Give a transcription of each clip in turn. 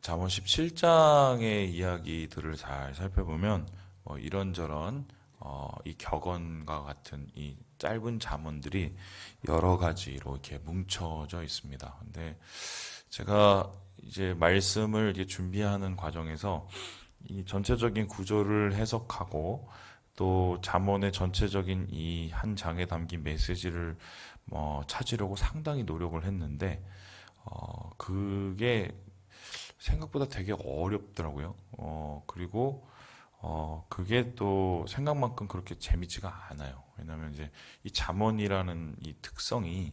잠언 17장의 이야기들을 잘 살펴보면 뭐 이런저런 어, 이 격언과 같은 이 짧은 잠언들이 여러 가지로 이렇게 뭉쳐져 있습니다. 근데 제가 이제 말씀을 이제 준비하는 과정에서 이 전체적인 구조를 해석하고 또 잠언의 전체적인 이 한 장에 담긴 메시지를 뭐 찾으려고 상당히 노력을 했는데 어, 그게 생각보다 되게 어렵더라고요. 어, 그리고 어, 그게 또 생각만큼 그렇게 재밌지가 않아요. 왜냐하면 이제 이 잠언이라는 이 특성이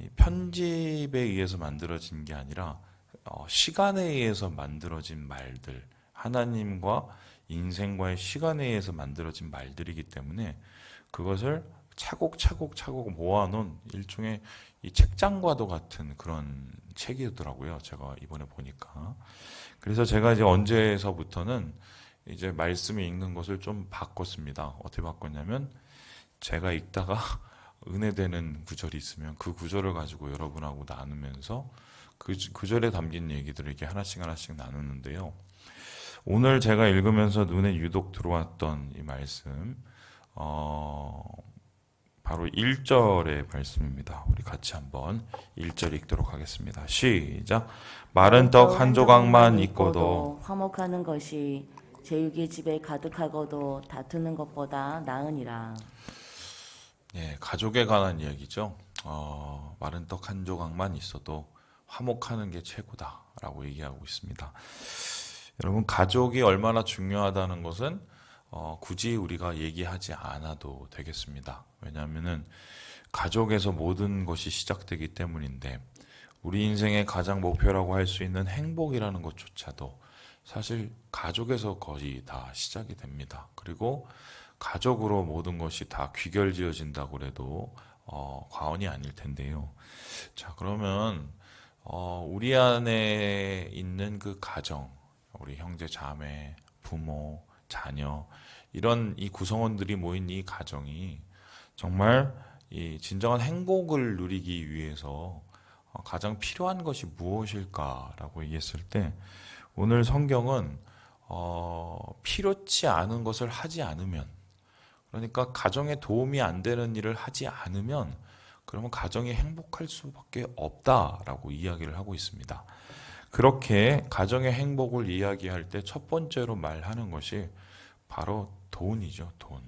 이 편집에 의해서 만들어진 게 아니라 어, 시간에 의해서 만들어진 말들, 하나님과 인생과의 시간에 의해서 만들어진 말들이기 때문에 그것을 차곡차곡 차곡 모아놓은 일종의 이 책장과도 같은 그런 책이더라고요. 제가 이번에 보니까. 그래서 제가 이제 언제서부터는 이제 말씀이 읽는 것을 좀 바꿨습니다. 어떻게 바꿨냐면 제가 읽다가 은혜되는 구절이 있으면 그 구절을 가지고 여러분하고 나누면서 그 주- 구절에 담긴 얘기들을 이렇게 하나씩 하나씩 나누는데요. 오늘 제가 읽으면서 눈에 유독 들어왔던 이 말씀, 어, 바로 1절의 말씀입니다. 우리 같이 한번 1절 읽도록 하겠습니다. 시작. 마른 떡 한 조각만 있고도 화목하는 것이 제육의 집에 가득하고도 다투는 것보다 나으니라. 예, 가족에 관한 이야기죠. 어, 마른 떡 한 조각만 있어도 화목하는 게 최고다라고 얘기하고 있습니다. 여러분, 가족이 얼마나 중요하다는 것은 어, 굳이 우리가 얘기하지 않아도 되겠습니다. 왜냐하면은 가족에서 모든 것이 시작되기 때문인데 우리 인생의 가장 목표라고 할 수 있는 행복이라는 것조차도 사실 가족에서 거의 다 시작이 됩니다. 그리고 가족으로 모든 것이 다 귀결지어진다고 그래도 어, 과언이 아닐 텐데요. 자, 그러면 어, 우리 안에 있는 그 가정, 우리 형제, 자매, 부모, 자녀 이런 이 구성원들이 모인 이 가정이 정말 이 진정한 행복을 누리기 위해서 어, 가장 필요한 것이 무엇일까라고 얘기했을 때 오늘 성경은 어, 필요치 않은 것을 하지 않으면 그러니까 가정에 도움이 안 되는 일을 하지 않으면 그러면 가정이 행복할 수밖에 없다라고 이야기를 하고 있습니다. 그렇게 가정의 행복을 이야기할 때 첫 번째로 말하는 것이 바로 돈이죠, 돈.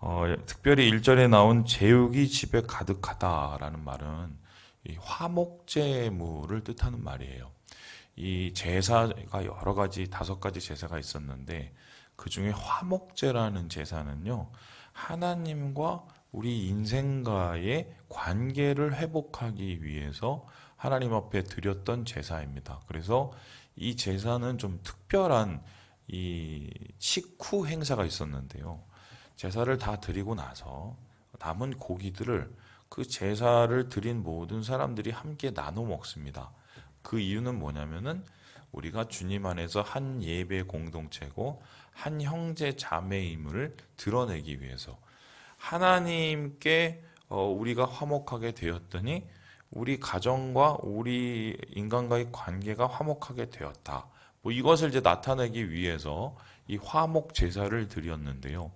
어, 특별히 1절에 나온 제육이 집에 가득하다라는 말은 이 화목제물을 뜻하는 말이에요. 이 제사가 여러 가지 다섯 가지 제사가 있었는데 그 중에 화목제라는 제사는요 하나님과 우리 인생과의 관계를 회복하기 위해서 하나님 앞에 드렸던 제사입니다. 그래서 이 제사는 좀 특별한 이 식후 행사가 있었는데요. 제사를 다 드리고 나서 남은 고기들을 그 제사를 드린 모든 사람들이 함께 나눠 먹습니다. 그 이유는 뭐냐면은 우리가 주님 안에서 한 예배 공동체고 한 형제 자매임을 드러내기 위해서 하나님께 어, 우리가 화목하게 되었더니 우리 가정과 우리 인간과의 관계가 화목하게 되었다. 뭐 이것을 이제 나타내기 위해서 이 화목 제사를 드렸는데요.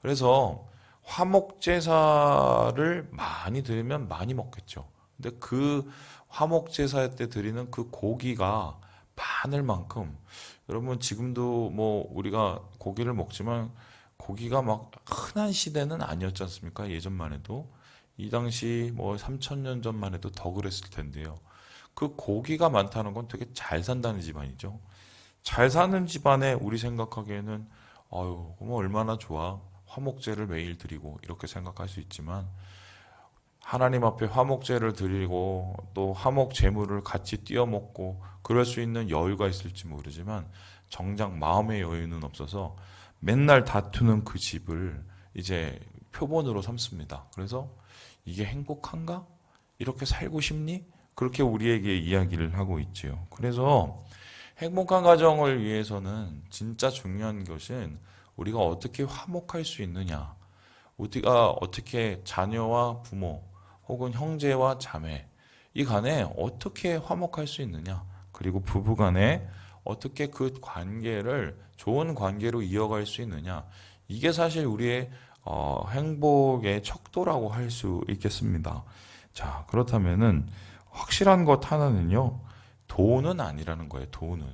그래서 화목 제사를 많이 드리면 많이 먹겠죠. 근데 그 화목 제사 때 드리는 그 고기가 바늘만큼 여러분 지금도 뭐 우리가 고기를 먹지만 고기가 막 흔한 시대는 아니었지 않습니까? 예전만 해도 이 당시 뭐 3천 년 전만 해도 더 그랬을 텐데요. 그 고기가 많다는 건 되게 잘 산다는 집안이죠. 잘 사는 집안에 우리 생각하기에는 아유, 뭐 얼마나 좋아. 화목제를 매일 드리고 이렇게 생각할 수 있지만 하나님 앞에 화목제를 드리고 또 화목 제물을 같이 띄어 먹고 그럴 수 있는 여유가 있을지 모르지만 정작 마음의 여유는 없어서 맨날 다투는 그 집을 이제 표본으로 삼습니다. 그래서 이게 행복한가? 이렇게 살고 싶니? 그렇게 우리에게 이야기를 하고 있지요. 그래서 행복한 가정을 위해서는 진짜 중요한 것은 우리가 어떻게 화목할 수 있느냐. 우리가 어떻게 자녀와 부모 혹은 형제와 자매 이 간에 어떻게 화목할 수 있느냐. 그리고 부부 간에 어떻게 그 관계를 좋은 관계로 이어갈 수 있느냐. 이게 사실 우리의 어, 행복의 척도라고 할 수 있겠습니다. 자, 그렇다면은 확실한 것 하나는요. 돈은 아니라는 거예요. 돈은.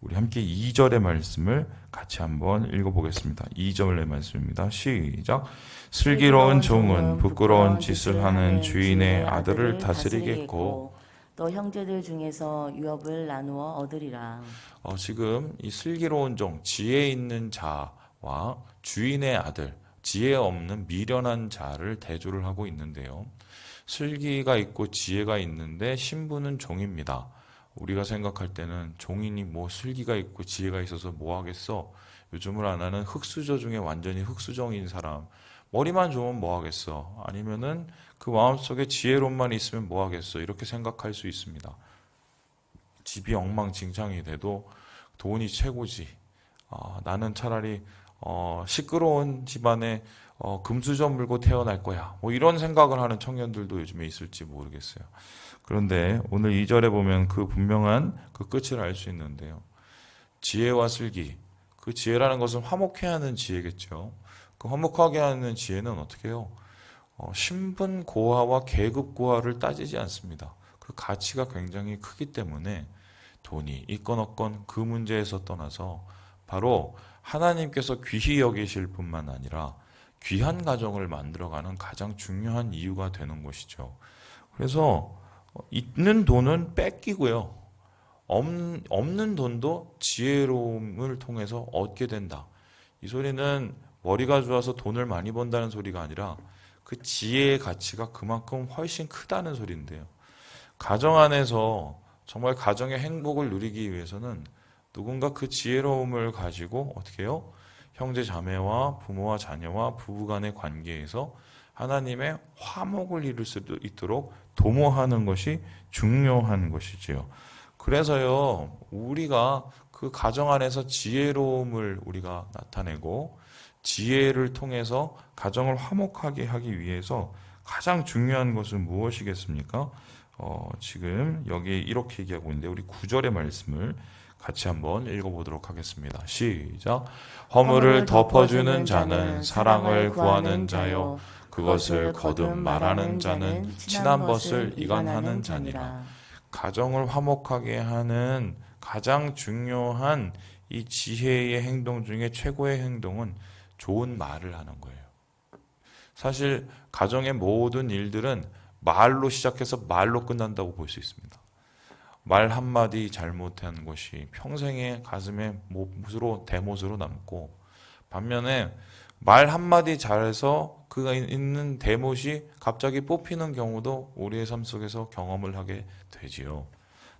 우리 함께 2절의 말씀을 같이 한번 읽어보겠습니다. 2절의 말씀입니다. 시작. 슬기로운 종은 부끄러운 짓을 하는 주인의 아들을 다스리겠고 또 형제들 중에서 유업을 나누어 얻으리라. 어, 지금 이 슬기로운 종, 지혜 있는 자와 주인의 아들, 지혜 없는 미련한 자를 대조를 하고 있는데요. 슬기가 있고 지혜가 있는데 신부는 종입니다. 우리가 생각할 때는 종이니 뭐 슬기가 있고 지혜가 있어서 뭐 하겠어? 요즘을 안 하는 흑수저 중에 완전히 흑수정인 사람. 머리만 좋으면 뭐 하겠어? 아니면은 그 마음속에 지혜로움만 있으면 뭐 하겠어? 이렇게 생각할 수 있습니다. 집이 엉망진창이 돼도 돈이 최고지. 아, 나는 차라리 어, 시끄러운 집안에 어, 금수저 물고 태어날 거야. 뭐 이런 생각을 하는 청년들도 요즘에 있을지 모르겠어요. 그런데 오늘 2절에 보면 그 분명한 그 끝을 알 수 있는데요. 지혜와 슬기. 그 지혜라는 것은 화목해 하는 지혜겠죠. 그 화목하게 하는 지혜는 어떻게 해요? 어, 신분 고하와 계급 고하를 따지지 않습니다. 그 가치가 굉장히 크기 때문에 돈이 있건 없건 그 문제에서 떠나서 바로 하나님께서 귀히 여기실 뿐만 아니라 귀한 가정을 만들어가는 가장 중요한 이유가 되는 것이죠. 그래서 있는 돈은 뺏기고요. 없- 없는 돈도 지혜로움을 통해서 얻게 된다. 이 소리는 머리가 좋아서 돈을 많이 번다는 소리가 아니라 그 지혜의 가치가 그만큼 훨씬 크다는 소리인데요. 가정 안에서 정말 가정의 행복을 누리기 위해서는 누군가 그 지혜로움을 가지고 어떻게 해요? 형제 자매와 부모와 자녀와 부부 간의 관계에서 하나님의 화목을 이룰 수 있도록 도모하는 것이 중요한 것이지요. 그래서요, 우리가 그 가정 안에서 지혜로움을 우리가 나타내고 지혜를 통해서 가정을 화목하게 하기 위해서 가장 중요한 것은 무엇이겠습니까? 어, 지금 여기 이렇게 얘기하고 있는데 우리 구절의 말씀을 같이 한번 읽어보도록 하겠습니다. 시작. 허물을 덮어주는 자는 사랑을 구하는 자요. 그것을 거듭 말하는 자는 친한 것을 이간하는 자니라. 가정을 화목하게 하는 가장 중요한 이 지혜의 행동 중에 최고의 행동은 좋은 말을 하는 거예요. 사실 가정의 모든 일들은 말로 시작해서 말로 끝난다고 볼 수 있습니다. 말 한마디 잘못한 것이 평생의 가슴에 못으로 대못으로 남고 반면에 말 한마디 잘해서 그가 있는 대못이 갑자기 뽑히는 경우도 우리의 삶 속에서 경험을 하게 되지요.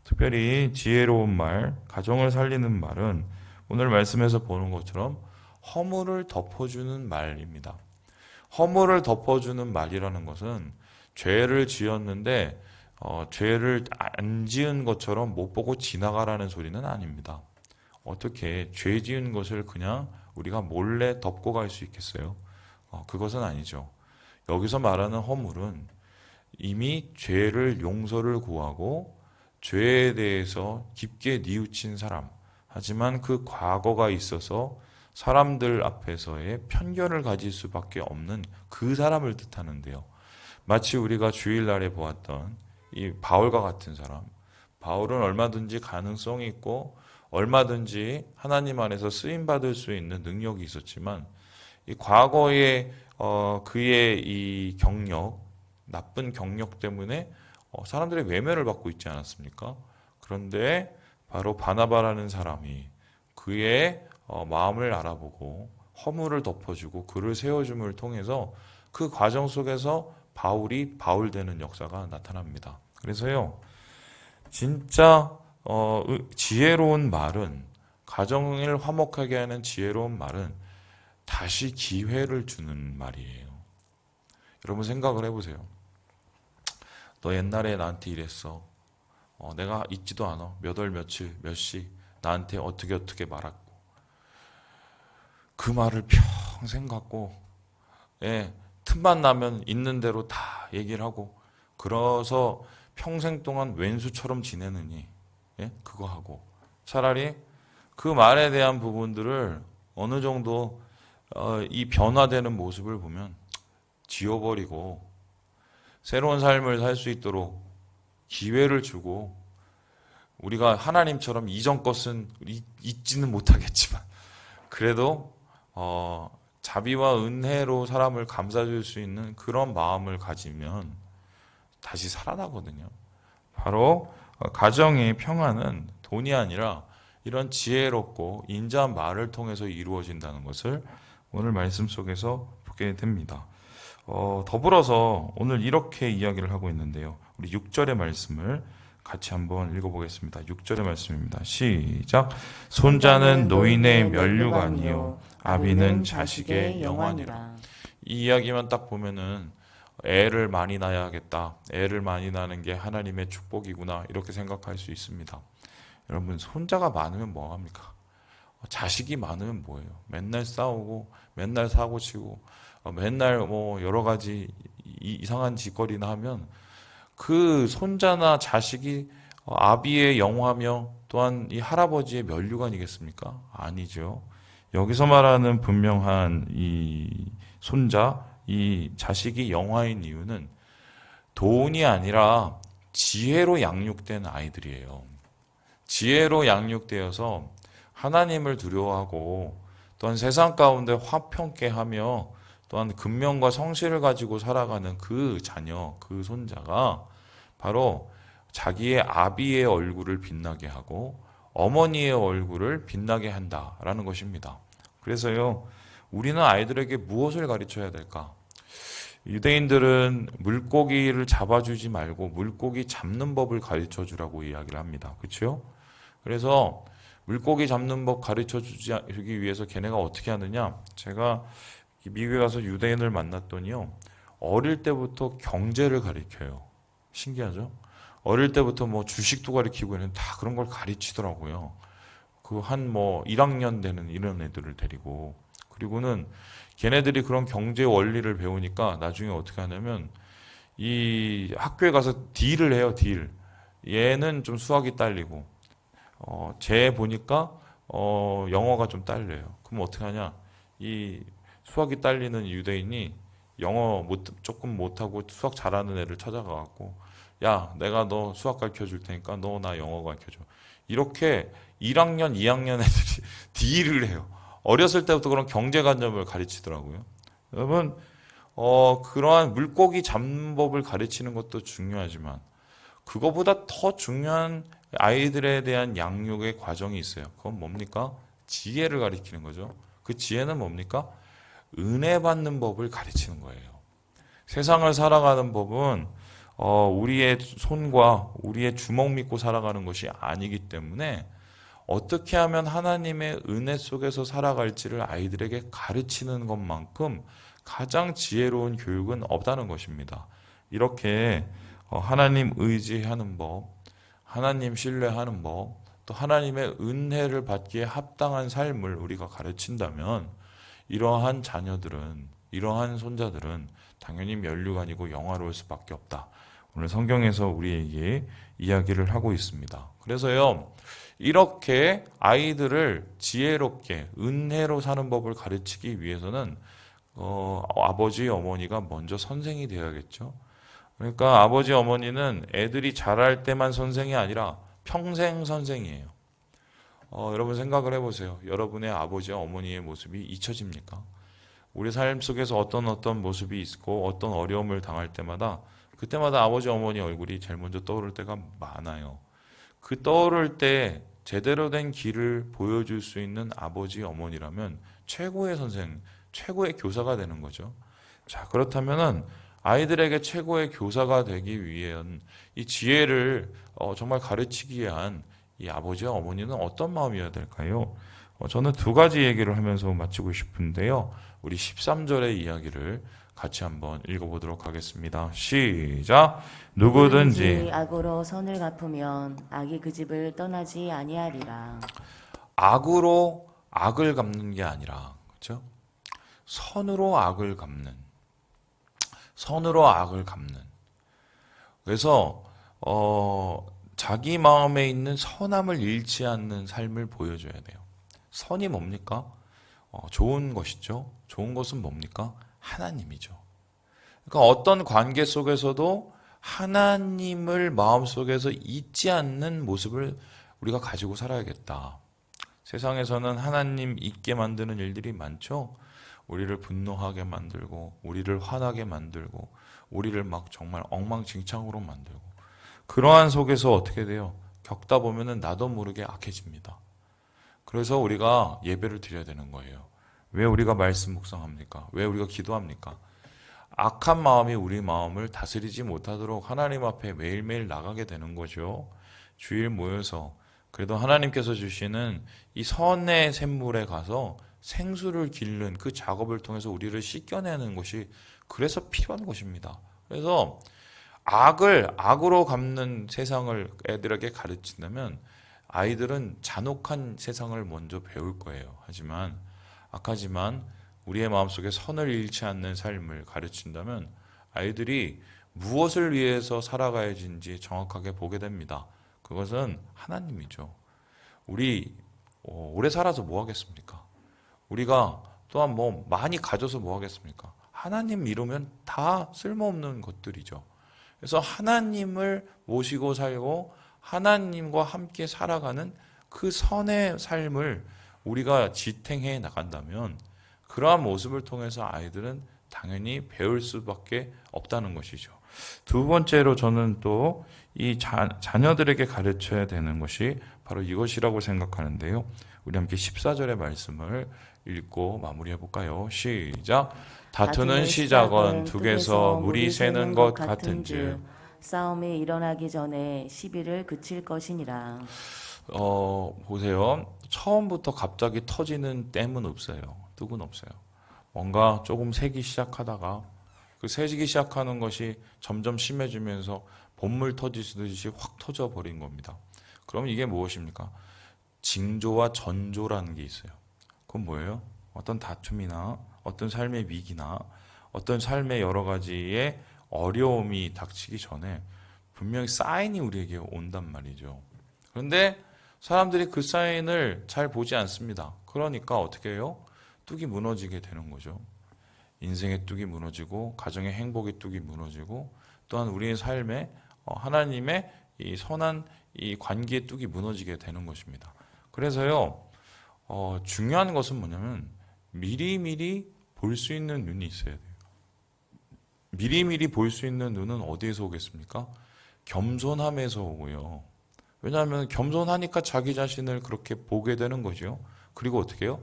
특별히 지혜로운 말, 가정을 살리는 말은 오늘 말씀에서 보는 것처럼 허물을 덮어주는 말입니다. 허물을 덮어주는 말이라는 것은 죄를 지었는데 어, 죄를 안 지은 것처럼 못 보고 지나가라는 소리는 아닙니다. 어떻게 죄 지은 것을 그냥 우리가 몰래 덮고 갈 수 있겠어요? 어, 그것은 아니죠. 여기서 말하는 허물은 이미 죄를 용서를 구하고 죄에 대해서 깊게 뉘우친 사람, 하지만 그 과거가 있어서 사람들 앞에서의 편견을 가질 수밖에 없는 그 사람을 뜻하는데요. 마치 우리가 주일날에 보았던 이 바울과 같은 사람. 바울은 얼마든지 가능성이 있고 얼마든지 하나님 안에서 쓰임 받을 수 있는 능력이 있었지만 이 과거의 어, 그의 이 경력, 나쁜 경력 때문에 어, 사람들의 외면을 받고 있지 않았습니까? 그런데 바로 바나바라는 사람이 그의 어, 마음을 알아보고 허물을 덮어주고 그를 세워줌을 통해서 그 과정 속에서 바울이 바울 되는 역사가 나타납니다. 그래서요, 진짜 어, 의- 지혜로운 말은 가정을 화목하게 하는 지혜로운 말은 다시 기회를 주는 말이에요. 여러분 생각을 해보세요. 너 옛날에 나한테 이랬어. 어, 내가 잊지도 않아. 몇 월 며칠 몇 시 나한테 어떻게 어떻게 말했고 그 말을 평생 갖고 예, 틈만 나면 있는 대로 다 얘기를 하고 그래서 평생 동안 왼수처럼 지내느니 예? 그거 하고 차라리 그 말에 대한 부분들을 어느 정도 어, 이 변화되는 모습을 보면 지워버리고 새로운 삶을 살 수 있도록 기회를 주고 우리가 하나님처럼 이전 것은 잊- 잊지는 못하겠지만 그래도 어, 자비와 은혜로 사람을 감싸줄 수 있는 그런 마음을 가지면 다시 살아나거든요. 바로 어, 가정의 평화는 돈이 아니라 이런 지혜롭고 인자한 말을 통해서 이루어진다는 것을 오늘 말씀 속에서 보게 됩니다. 어, 더불어서 오늘 이렇게 이야기를 하고 있는데요. 우리 6절의 말씀을 같이 한번 읽어보겠습니다. 6절의 말씀입니다. 시작. 손자는 노인의 면류관이요 아비는 자식의 영환이라. 이 이야기만 딱 보면은 애를 많이 낳아야겠다. 애를 많이 낳는 게 하나님의 축복이구나. 이렇게 생각할 수 있습니다. 여러분, 손자가 많으면 뭐 합니까? 어, 자식이 많으면 뭐예요? 맨날 싸우고, 맨날 사고 치고, 어, 맨날 뭐 여러 가지 이- 이상한 짓거리나 하면 그 손자나 자식이 어, 아비의 영화며 또한 이 할아버지의 면류관이겠습니까? 아니죠. 여기서 말하는 분명한 이 손자, 이 자식이 영화인 이유는 돈이 아니라 지혜로 양육된 아이들이에요. 지혜로 양육되어서 하나님을 두려워하고 또한 세상 가운데 화평케 하며 또한 근면과 성실을 가지고 살아가는 그 자녀, 그 손자가 바로 자기의 아비의 얼굴을 빛나게 하고 어머니의 얼굴을 빛나게 한다라는 것입니다. 그래서요, 우리는 아이들에게 무엇을 가르쳐야 될까? 유대인들은 물고기를 잡아주지 말고 물고기 잡는 법을 가르쳐 주라고 이야기를 합니다. 그렇죠? 그래서 물고기 잡는 법 가르쳐 주기 위해서 걔네가 어떻게 하느냐? 제가 미국에 가서 유대인을 만났더니요. 어릴 때부터 경제를 가르쳐요. 신기하죠? 어릴 때부터 뭐 주식도 가르치고 있는 다 그런 걸 가르치더라고요. 그 한 뭐 1학년 되는 이런 애들을 데리고 그리고는 걔네들이 그런 경제 원리를 배우니까 나중에 어떻게 하냐면 이 학교에 가서 딜을 해요, 딜. 얘는 좀 수학이 딸리고 어, 쟤 보니까 어, 영어가 좀 딸려요. 그럼 어떻게 하냐? 이 수학이 딸리는 유대인이 영어 못, 조금 못하고 수학 잘하는 애를 찾아가 갖고 야, 내가 너 수학 가르쳐 줄 테니까 너 나 영어 가르쳐 줘. 이렇게 1학년, 2학년 애들이 딜을 해요. 어렸을 때부터 그런 경제관념을 가르치더라고요. 여러분, 어, 그러한 물고기 잡는 법을 가르치는 것도 중요하지만 그거보다 더 중요한 아이들에 대한 양육의 과정이 있어요. 그건 뭡니까? 지혜를 가르치는 거죠. 그 지혜는 뭡니까? 은혜 받는 법을 가르치는 거예요. 세상을 살아가는 법은 어, 우리의 손과 우리의 주먹 믿고 살아가는 것이 아니기 때문에 어떻게 하면 하나님의 은혜 속에서 살아갈지를 아이들에게 가르치는 것만큼 가장 지혜로운 교육은 없다는 것입니다. 이렇게 어, 하나님 의지하는 법, 하나님 신뢰하는 법, 또 하나님의 은혜를 받기에 합당한 삶을 우리가 가르친다면 이러한 자녀들은 이러한 손자들은 당연히 면류관이고 영화로울 수밖에 없다. 오늘 성경에서 우리에게 이야기를 하고 있습니다. 그래서요, 이렇게 아이들을 지혜롭게 은혜로 사는 법을 가르치기 위해서는 어, 아버지 어머니가 먼저 선생이 되어야겠죠. 그러니까 아버지 어머니는 애들이 자랄 때만 선생이 아니라 평생 선생이에요. 어, 여러분 생각을 해보세요. 여러분의 아버지 어머니의 모습이 잊혀집니까? 우리 삶 속에서 어떤 어떤 모습이 있고 어떤 어려움을 당할 때마다 그때마다 아버지 어머니 얼굴이 제일 먼저 떠오를 때가 많아요. 그 떠오를 때 제대로 된 길을 보여줄 수 있는 아버지 어머니라면 최고의 선생, 최고의 교사가 되는 거죠. 자, 그렇다면은 아이들에게 최고의 교사가 되기 위한 이 지혜를 어, 정말 가르치기 위한 이 아버지와 어머니는 어떤 마음이어야 될까요? 어, 저는 두 가지 얘기를 하면서 마치고 싶은데요. 우리 13절의 이야기를 같이 한번 읽어보도록 하겠습니다. 시작. 누구든지 악으로 선을 갚으면 악이 그 집을 떠나지 아니하리라. 악으로 악을 갚는 게 아니라 그렇죠? 선으로 악을 갚는 선으로 악을 갚는 그래서 어 자기 마음에 있는 선함을 잃지 않는 삶을 보여줘야 돼요. 선이 뭡니까? 어, 좋은 것이죠. 좋은 것은 뭡니까? 하나님이죠. 그러니까 어떤 관계 속에서도 하나님을 마음속에서 잊지 않는 모습을 우리가 가지고 살아야겠다. 세상에서는 하나님 잊게 만드는 일들이 많죠. 우리를 분노하게 만들고, 우리를 화나게 만들고, 우리를 막 정말 엉망진창으로 만들고. 그러한 속에서 어떻게 돼요? 겪다 보면은 나도 모르게 악해집니다. 그래서 우리가 예배를 드려야 되는 거예요. 왜 우리가 말씀 묵상합니까? 왜 우리가 기도합니까? 악한 마음이 우리 마음을 다스리지 못하도록 하나님 앞에 매일매일 나가게 되는 거죠. 주일 모여서 그래도 하나님께서 주시는 이 선의 샘물에 가서 생수를 기르는 그 작업을 통해서 우리를 씻겨내는 것이 그래서 필요한 것입니다. 그래서 악을 악으로 갚는 세상을 애들에게 가르친다면 아이들은 잔혹한 세상을 먼저 배울 거예요. 하지만 악하지만 우리의 마음속에 선을 잃지 않는 삶을 가르친다면 아이들이 무엇을 위해서 살아가야지인지 정확하게 보게 됩니다. 그것은 하나님이죠. 우리 어, 오래 살아서 뭐 하겠습니까? 우리가 또한 뭐 많이 가져서 뭐 하겠습니까? 하나님 이루면 다 쓸모없는 것들이죠. 그래서 하나님을 모시고 살고 하나님과 함께 살아가는 그 선의 삶을 우리가 지탱해 나간다면 그러한 모습을 통해서 아이들은 당연히 배울 수밖에 없다는 것이죠. 두 번째로 저는 또 이 자녀들에게 가르쳐야 되는 것이 바로 이것이라고 생각하는데요. 우리 함께 14절의 말씀을 읽고 마무리해 볼까요? 시작. 다투는 시작은 둑에서 물이 새는 것 같은즉 싸움이 일어나기 전에 시비를 그칠 것이니라. 어, 보세요. 처음부터 갑자기 터지는 댐은 없어요. 뚝은 없어요. 뭔가 조금 새기 시작하다가 그 새기 시작하는 것이 점점 심해지면서 본물 터지듯이 확 터져 버린 겁니다. 그럼 이게 무엇입니까? 징조와 전조라는 게 있어요. 그건 뭐예요? 어떤 다툼이나 어떤 삶의 위기나 어떤 삶의 여러 가지의 어려움이 닥치기 전에 분명히 사인이 우리에게 온단 말이죠. 그런데 사람들이 그 사인을 잘 보지 않습니다. 그러니까 어떻게 해요? 뚝이 무너지게 되는 거죠. 인생의 뚝이 무너지고 가정의 행복의 뚝이 무너지고 또한 우리의 삶에 어, 하나님의 이 선한 이 관계의 뚝이 무너지게 되는 것입니다. 그래서요 어, 중요한 것은 뭐냐면 미리 미리 볼 수 있는 눈이 있어야 돼요. 미리미리 볼 수 있는 눈은 어디에서 오겠습니까? 겸손함에서 오고요. 왜냐하면 겸손하니까 자기 자신을 그렇게 보게 되는 거죠. 그리고 어떻게 해요?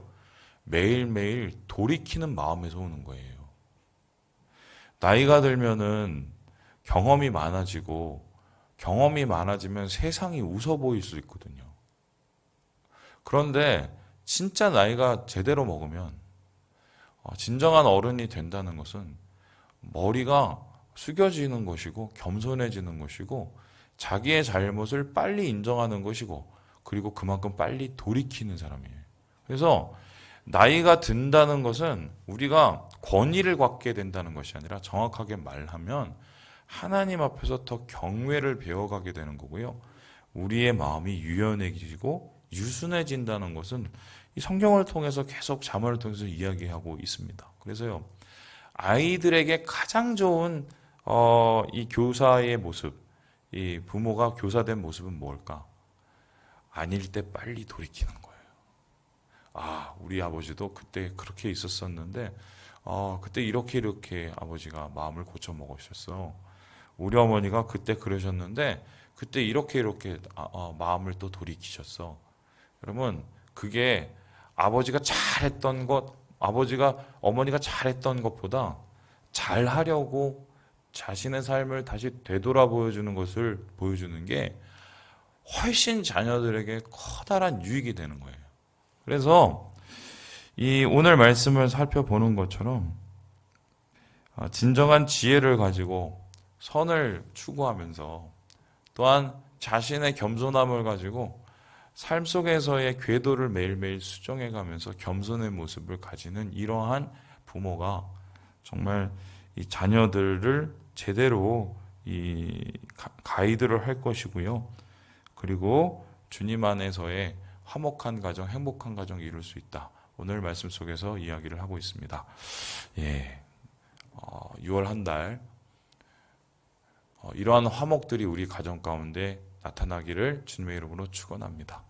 매일매일 돌이키는 마음에서 오는 거예요. 나이가 들면은 경험이 많아지고 경험이 많아지면 세상이 웃어 보일 수 있거든요. 그런데 진짜 나이가 제대로 먹으면 어, 진정한 어른이 된다는 것은 머리가 숙여지는 것이고 겸손해지는 것이고 자기의 잘못을 빨리 인정하는 것이고 그리고 그만큼 빨리 돌이키는 사람이에요. 그래서 나이가 든다는 것은 우리가 권위를 갖게 된다는 것이 아니라 정확하게 말하면 하나님 앞에서 더 경외를 배워가게 되는 거고요. 우리의 마음이 유연해지고 유순해진다는 것은 이 성경을 통해서 계속 자문을 통해서 이야기하고 있습니다. 그래서요, 아이들에게 가장 좋은 어, 이 교사의 모습, 이 부모가 교사된 모습은 뭘까? 아닐 때 빨리 돌이키는 거예요. 아, 우리 아버지도 그때 그렇게 있었었는데, 어, 그때 이렇게 이렇게 아버지가 마음을 고쳐 먹으셨어. 우리 어머니가 그때 그러셨는데, 그때 이렇게 이렇게 아, 어, 마음을 또 돌이키셨어. 여러분, 그게 아버지가 잘했던 것, 아버지가 어머니가 잘했던 것보다 잘하려고 자신의 삶을 다시 되돌아 보여주는 것을 보여주는 게 훨씬 자녀들에게 커다란 유익이 되는 거예요. 그래서 이 오늘 말씀을 살펴보는 것처럼 아, 진정한 지혜를 가지고 선을 추구하면서 또한 자신의 겸손함을 가지고 삶 속에서의 궤도를 매일매일 수정해 가면서 겸손의 모습을 가지는 이러한 부모가 정말 이 자녀들을 제대로 이 가이드를 할 것이고요. 그리고 주님 안에서의 화목한 가정, 행복한 가정 이룰 수 있다. 오늘 말씀 속에서 이야기를 하고 있습니다. 예. 어, 6월 한 달, 어, 이러한 화목들이 우리 가정 가운데 나타나기를 주님의 이름으로 축원합니다.